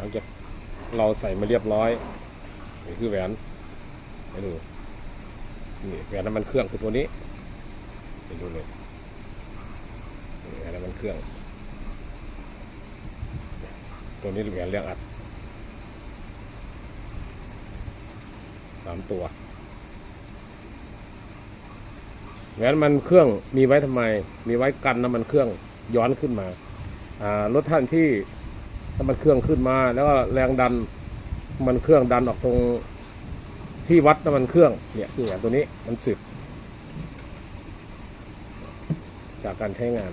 หลังจากเราใส่มาเรียบร้อยนี่คือแหวนไปดูนี่แหวนน้ำมันเครื่องคือตัวนี้ไปดูเลยแหวนน้ำมันเครื่อง ตัวนี้แหวนเรื่องอัดสามตัวแหวนมันเครื่องมีไว้ทำไม มีไว้กันน้ำมันเครื่องย้อนขึ้นมา รถท่านที่ น้ำมันเครื่องขึ้นมา แล้วก็แรงดันมันเครื่องดันออกตรงที่วัดน้ำมันเครื่องเนี่ยคือแหวนตัวนี้มันสึก จากการใช้งาน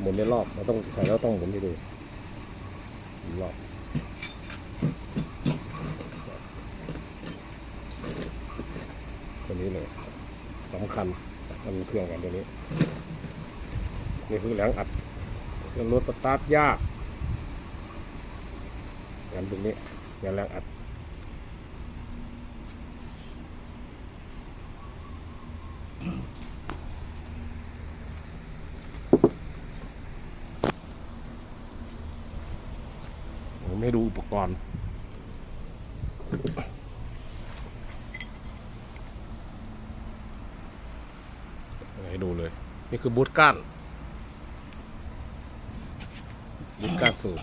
หมุนในรอบเราต้องใส่แล้วต้องหมุนให้ดูรอบตัวนี้เลยสำคัญมันเครื่องกันตัวนี้ นี่คือแหลงอัด เครื่องรถสตาร์ทยากงานตรงนี้งานแรงอัดผมไม่ดูอุปกรณ์ให้ดูเลย นี่คือบูทก้าน บูทก้าสูบ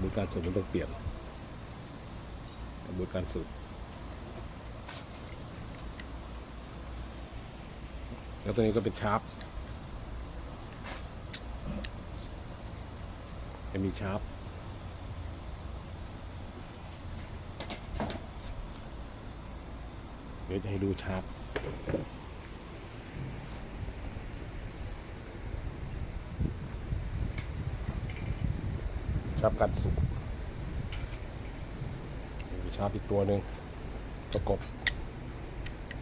บูกานสูบมันต้องเปลี่ยนบูทก้านสูบแล้วตัวนี้ก็เป็นชาร์ปจะมีชาร์ปเดี๋ยวจะให้ดูชาร์ป ชาร์ปกัดสุกมีชาร์ปอีกตัวหนึ่งประกบ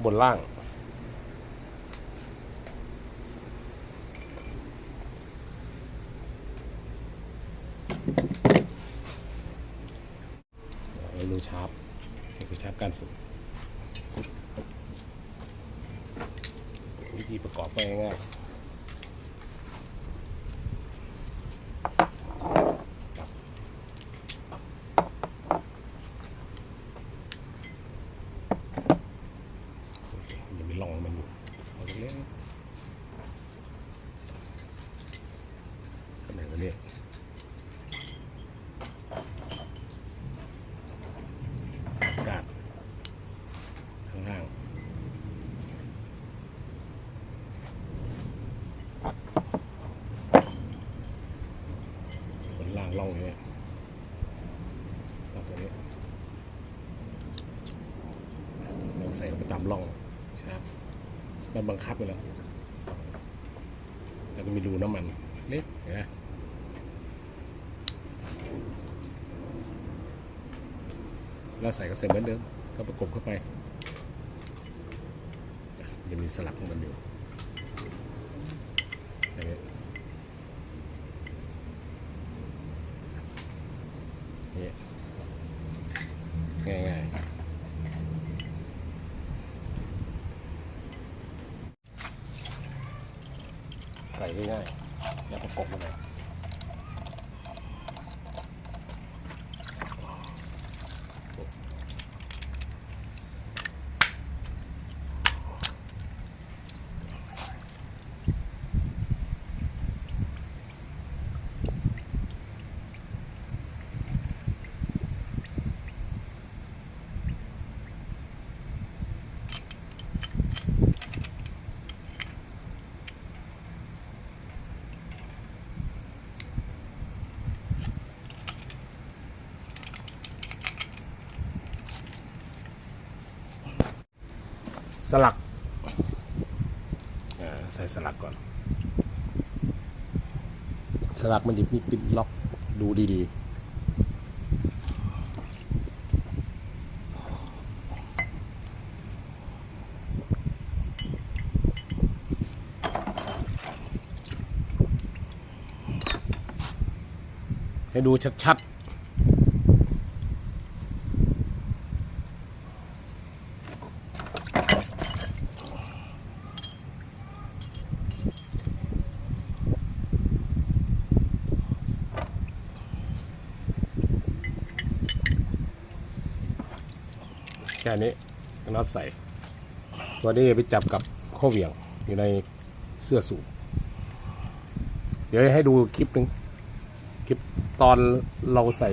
บนล่างดูชาร์ปนี่คือชาร์ปการสูบวิธีประกอบก็ง่ายๆยังมีร่องมันอยู่เอาเล็กๆก็ไหนวะเนี่ย อากาศข้างล่างบนล่างล่องอย่างเงี้ยล่องตัวนี้เราใส่ลงไปตามล่องครับ มันบังคับไปแล้ว แล้วก็มีรูน้ำมันเล็กนไหมแล้วใส่ก็ใส่เหมือนเดิม ก็ประกบเข้าไปจะมีสลักของมันอยู่อย่างนี้นี่ง่ายๆ ใส่ง่ายๆแล้วก็ฟกบเข้าไป สลักอ่าใส่สลักก่อน สลักมันจะมีปิดล็อกดูดีๆให้ดูชัด แค่นี้น็อตใส่ตัวนี้ไปจับกับข้อเหวี่ยงอยู่ในเสื้อสูทเดี๋ยวให้ดูคลิปหนึ่งคลิปตอนเราใส่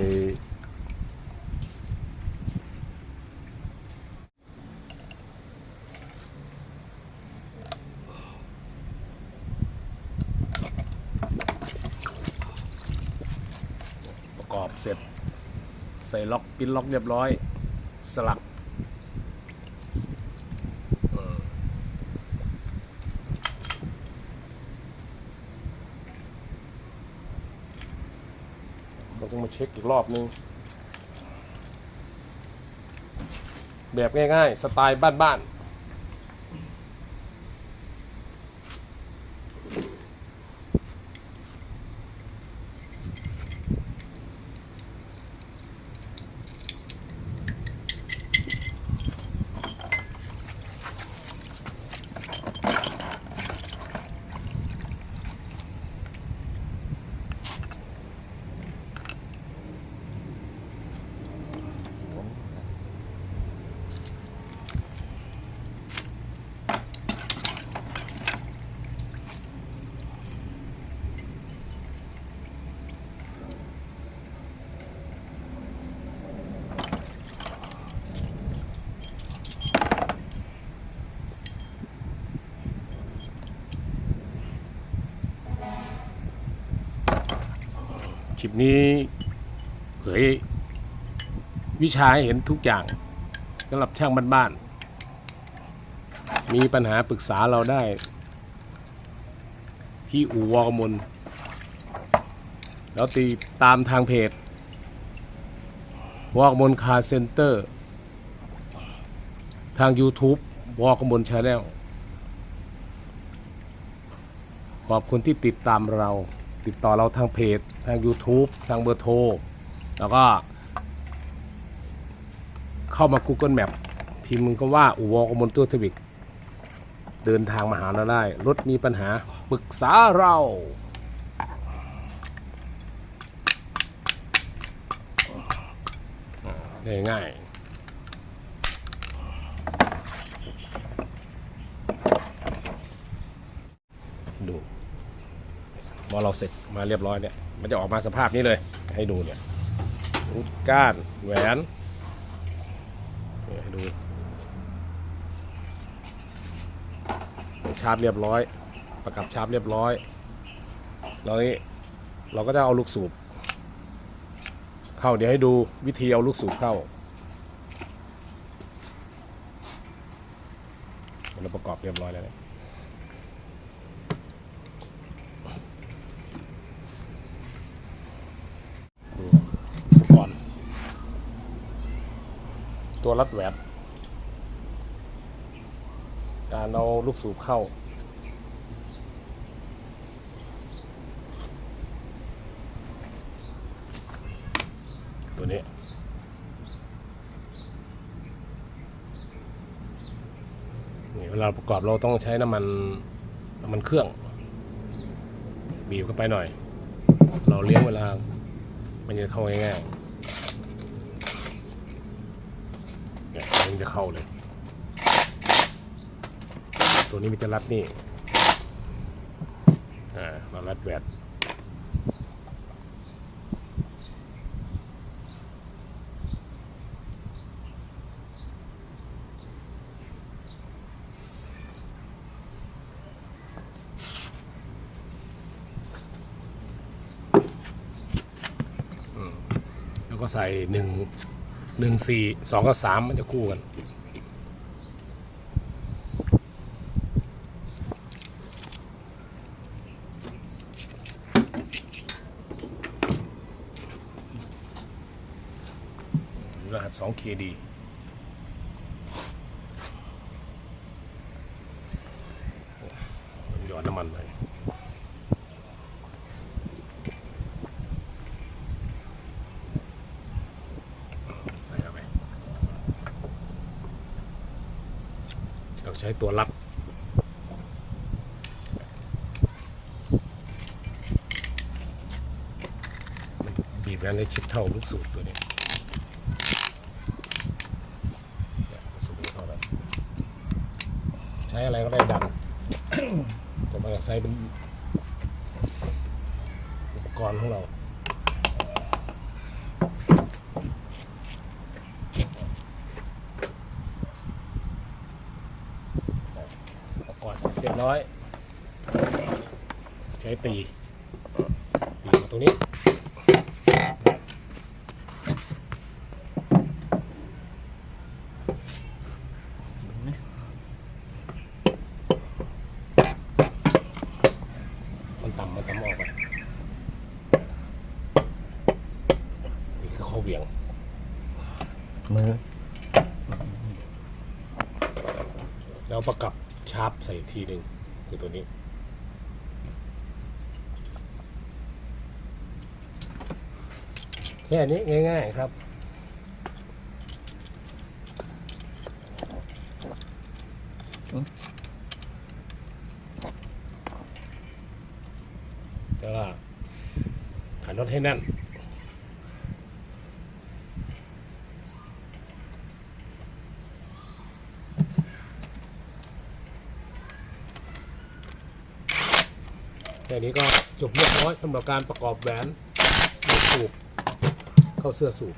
ประกอบเสร็จ ใส่ล็อกปิ้นล็อกเรียบร้อย สลัก เราต้องมาเช็คอีกรอบนึง แบบง่ายๆ สไตล์บ้านๆ คลิปนี้เผยวิชาให้เห็นทุกอย่างสำหรับช่างบ้านๆมีปัญหาปรึกษาเราได้ ที่อู่วอกมลแล้วตีตามทางเพจวอกมลคาเซ็นเตอร์ ทาง YouTube วอกมลชาแนลขอบคุณที่ติดตามเรา ติดต่อเราทางเพจ ทาง YouTube ทางเบอร์โทร แล้วก็ เข้ามา Google Map พิมพ์ก็ว่า อุวอกมลตัวทวิกเดินทางมาหาเราได้ รถมีปัญหา ปรึกษาเราอ่าง่ายๆดู พอเราเสร็จมาเรียบร้อยเนี่ย มันจะออกมาสภาพนี้เลย ให้ดูเนี่ยรูดก้านแหวนเนี่ยให้ดูชาร์ปเรียบร้อย ประกับชาร์ปเรียบร้อยแล้วนี้เราก็จะเอาลูกสูบ เข้าเดี๋ยวให้ดูวิธีเอาลูกสูบเข้าเราประกอบเรียบร้อยแล้วเนี่ย ดูอุปกรณ์ ตัวรัดแหวนการเอาลูกสูบเข้า ตัวนี้นี่เวลาประกอบเราต้องใช้น้ำมันน้ำมันเครื่อง บีบเข้าไปหน่อย เราเลี้ยงเวลา มันจะเข้าง่ายๆ เนี่ยมันจะเข้าเลย ตัวนี้มันจะรัดนี่ อ่าเรารัดแหวนแล้วก็ใส่หนึ่ง หนึ่งสี่สองกับสามมันจะคู่กันรหัสองเคดี ใช้ตัวลัดบีบกันได้ชิดเท่าลูกสูตรตัวนี้ใช้อะไรก็ได้ดันจะมาใช้เป็นอุปกรณ์ของเรา รณ์เสร็จเรียบร้อยใช้ตีตีมาตรงนี้มันต่ำมันต่ำออกไปนี่คือข้อเหวี่ยงมือแล้วประกับ ชาร์ปใส่อีกทีหนึ่งคือตัวนี้ แค่นี้ง่าย ๆ ครับแล้วก็ขันน็อตให้แน่น แค่นี้ก็จบเรียบร้อยสำหรับการประกอบแหวนสูบเข้าเสื้อสูบ